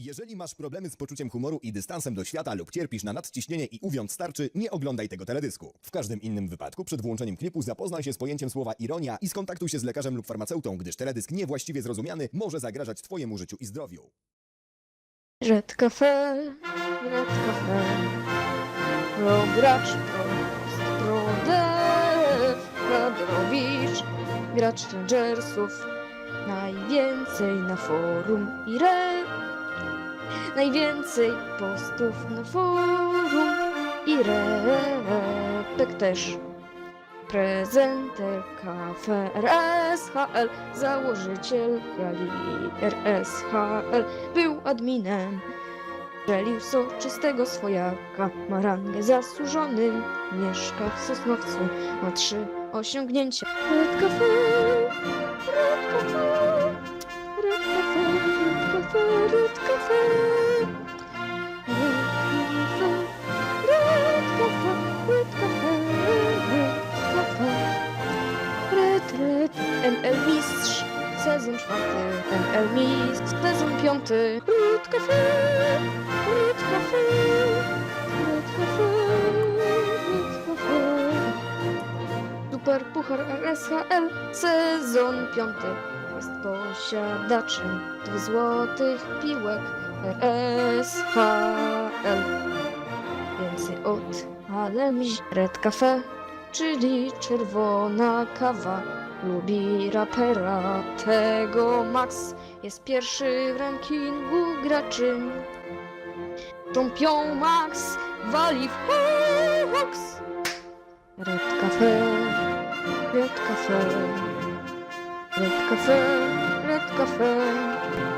Jeżeli masz problemy z poczuciem humoru i dystansem do świata lub cierpisz na nadciśnienie i uwiąd starczy, nie oglądaj tego teledysku. W każdym innym wypadku przed włączeniem klipu zapoznaj się z pojęciem słowa ironia i skontaktuj się z lekarzem lub farmaceutą, gdyż teledysk niewłaściwie zrozumiany może zagrażać Twojemu życiu i zdrowiu. Red Cafe, Red Cafe, pro gracz, pro Rangersów, najwięcej na forum i najwięcej postów na forum i repek też. Prezenter kafe RSHL, założyciel gali RSHL, był adminem. Żelił soczystego swojaka, ma rangę zasłużony, mieszka w Sosnowcu, ma trzy osiągnięcia. Red Cafe, Mistrz, sezon czwarty, ML Mistrz, sezon piąty. Red Cafe, Red Cafe, Red Cafe, Red Cafe. Super Puchar RSHL, sezon piąty. Jest posiadaczem dwóch złotych piłek RSHL. Więcej od Alemzi Red Cafe, czyli czerwona kawa. Lubi rapera tego Max. Jest pierwszy w rankingu graczy. Trąpią Max, wali w Hawks. Red Cafe, Red Cafe, Red Cafe, Red Cafe.